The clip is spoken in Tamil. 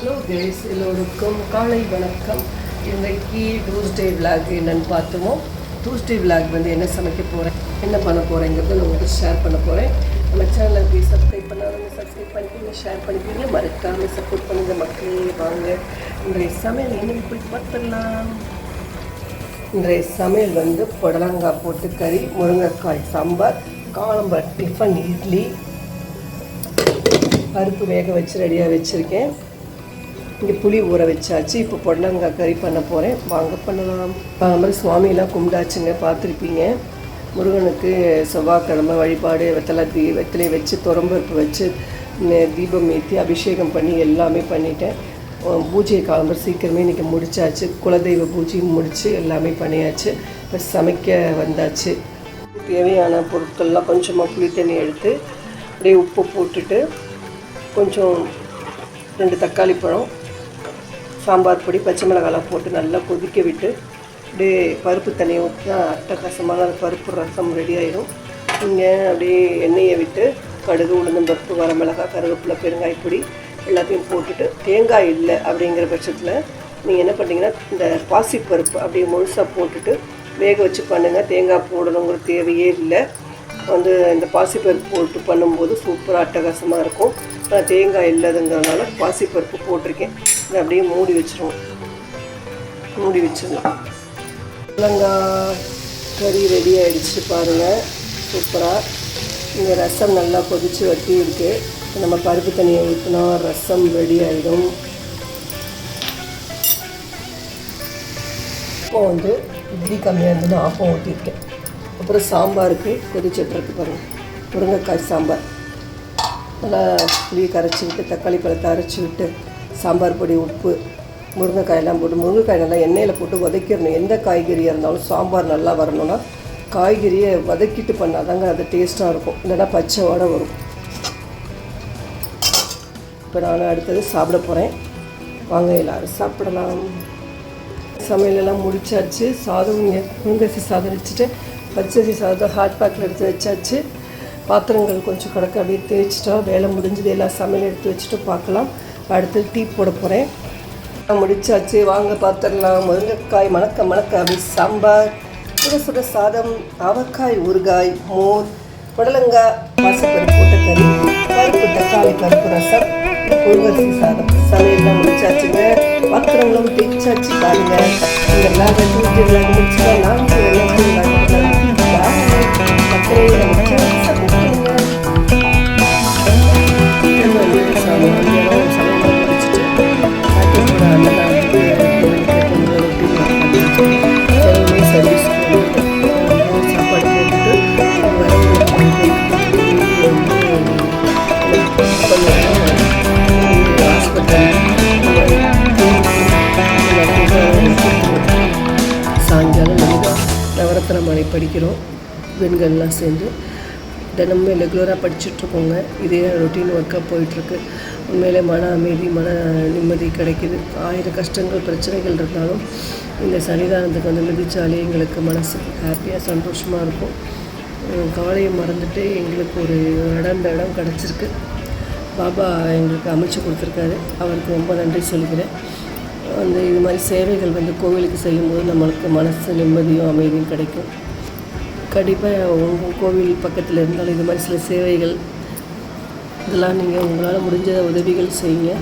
ஹலோ கைஸ் எல்லோருக்கும் காலை வணக்கம். இன்றைக்கு டூஸ்டே விலாக் என்னென்னு பார்த்தோமோ டூஸ்டே விலாக் வந்து என்ன சமைக்க போகிறேன் என்ன பண்ண போகிறேங்கிறத நான் உங்களுக்கு ஷேர் பண்ண போகிறேன் நம்ம சேனலை போய் சப்ஸ்கிரைப் பண்ணாதவங்க சப்ஸ்கிரைப் பண்ணிக்கிங்க ஷேர் பண்ணிக்கிங்க. மறக்காமல் சப்போர்ட் பண்ணுங்கள் மக்களே வாங்க. இன்றைய சமையல் என்னென்னு போய் பார்த்துடலாம். இன்றைய சமையல் வந்து புடலங்காய் போட்டு கறி முருங்கைக்காய் சாம்பார் காலம்பர் டிஃபன் இட்லி பருப்பு வேக வச்சு ரெடியாக வச்சுருக்கேன். இங்கே புளி ஊற வச்சாச்சு. இப்போ புடலங்காய் கறி பண்ண போகிறேன் வாங்க பண்ணலாம். அது மாதிரி சுவாமியெல்லாம் கும்பிடாச்சுங்க பார்த்துருப்பீங்க. முருகனுக்கு செவ்வாய்க்கிழமை வழிபாடு வெத்தலை தீ வெத்தலையை வச்சு துறம்பருப்பு வச்சு தீபம் ஏற்றி அபிஷேகம் பண்ணி எல்லாமே பண்ணிட்டேன். பூஜையை காலம்பர் சீக்கிரமே இன்றைக்கி முடிச்சாச்சு. குலதெய்வ பூஜையும் முடித்து எல்லாமே பண்ணியாச்சு. இப்போ சமைக்க வந்தாச்சு. தேவையான பொருட்கள்லாம் கொஞ்சமாக புளி தண்ணி எடுத்து அப்படியே உப்பு போட்டுட்டு கொஞ்சம் ரெண்டு தக்காளி பழம் சாம்பார் பொடி பச்சை மிளகாலாம் போட்டு நல்லா கொதிக்க விட்டு அப்படியே பருப்பு தண்ணியை ஊற்றினா அட்டகாசமான பருப்பு ரசம் ரெடி ஆயிடும். நீங்கள் அப்படியே எண்ணெயை விட்டு கடுகு உளுந்தம் பருப்பு வரமிளகாய் கருவேப்பிலை பெருங்காய் பொடி எல்லாத்தையும் போட்டுட்டு தேங்காய் இல்லை அப்படிங்கிற பட்சத்தில் நீங்கள் என்ன பண்ணீங்கன்னா இந்த பாசிப்பருப்பு அப்படியே முழுசாக போட்டுட்டு வேக வச்சு பண்ணுங்கள் தேங்காய் போடணுங்கிற தேவையே இல்லை. வந்து இந்த பாசிப்பருப்பு போட்டு பண்ணும்போது சூப்பராக அட்டகாசமாக இருக்கும். ஆனால் தேங்காய் இல்லாதங்கிறதுனால பாசிப்பருப்பு போட்டிருக்கேன். இதை அப்படியே மூடி வச்சிருவோம். மூடி வச்சிடலாம். முள்ளங்காய் கறி ரெடி ஆகிடுச்சு பாருங்கள் சூப்பராக இந்த ரசம் நல்லா கொதித்து வட்டி இருக்குது நம்ம பருப்பு தண்ணியை ஊற்றினா ரசம் ரெடி ஆகிடும் இப்போ வந்து இட்லி கம்மியாக இருந்ததுன்னு ஆப்பம் ஊற்றிருக்கேன் அப்புறம் சாம்பாருக்கு கொதிச்சிட்ருக்கு பாருங்கள் முருங்கைக்காய் சாம்பார். நல்லா புளியை கரைச்சி விட்டு தக்காளி பழத்தை அரைச்சி விட்டு சாம்பார் பொடி உப்பு முருங்கைக்காயெல்லாம் போட்டு முருங்கைக்காய் நல்லா எண்ணெயில் போட்டு வதக்கிடணும். எந்த காய்கறியாக இருந்தாலும் சாம்பார் நல்லா வரணும்னா காய்கறியை வதக்கிட்டு பண்ணாதாங்க அது டேஸ்ட்டாக இருக்கும். இல்லைன்னா பச்சை வடை வரும். இப்போ நான் அடுத்தது சாப்பிட போகிறேன் வாங்க எல்லாரும் சாப்பிடலாம். சமையலெல்லாம் முடிச்சாச்சு. சாதம் இங்கே சாதம் வச்சுட்டு பச்சரி சாதம் ஹாட் பேக்கில் எடுத்து வச்சாச்சு. பாத்திரங்கள் கொஞ்சம் கிடக்க. அப்படியே தேய்ச்சிட்டா வேலை முடிஞ்சது எல்லா சமையல் எடுத்து வச்சுட்டு பார்க்கலாம். அடுத்து டீ போட போகிறேன் முடிச்சாச்சு. வாங்க பார்த்துடலாம் முருங்கைக்காய் மணக்க மணக்க அப்படி சாம்பார் சுட சுட சாதம் அவக்காய் ஊறுகாய் மோர் புடலங்காய் பாசிப்பருப்பு போட்ட கறி பருப்பு தக்காளி பருப்பு ரசம் புழுங்கரிசி சாதம். சமையல்லாம் முடிச்சாச்சுங்க. பாத்திரங்களும் தேய்ச்சாச்சு பாருங்கள் இந்த விளாக டூட்டி சாயங்காலம் நவரத்ன மலை படிக்கிறோம். பெண்கள்லாம் சேர்ந்து. தினமும் ரெகுலராக படிச்சுட்ருக்கோங்க. இதே ரொட்டீன் ஒர்க்காக போயிட்டுருக்கு உண்மையிலே மன அமைதி மன நிம்மதி கிடைக்கிது. ஆயிரம் கஷ்டங்கள் பிரச்சனைகள் இருந்தாலும் இந்த சன்னிதானத்துக்கு வந்து மிதிச்சாலே எங்களுக்கு மனசுக்கு ஹாப்பியாக சந்தோஷமாக இருக்கும். கவலையை மறந்துட்டு எங்களுக்கு ஒரு இடம் இந்த இடம் கிடச்சிருக்கு. பாபா எங்களுக்கு அமைச்சு கொடுத்துருக்காரு. அவருக்கு ரொம்ப நன்றி சொல்லிக்கிறேன் அந்த இது மாதிரி சேவைகள் வந்து கோவிலுக்கு செய்யும்போது நம்மளுக்கு மனசு நிம்மதியும் அமைதியும் கிடைக்கும். கண்டிப்பாக உங்கள் கோவில் பக்கத்தில் இருந்தாலும் இது மாதிரி சில சேவைகள் இதெல்லாம் நீங்கள் உங்களால் முடிஞ்ச உதவிகள் செய்யுங்க.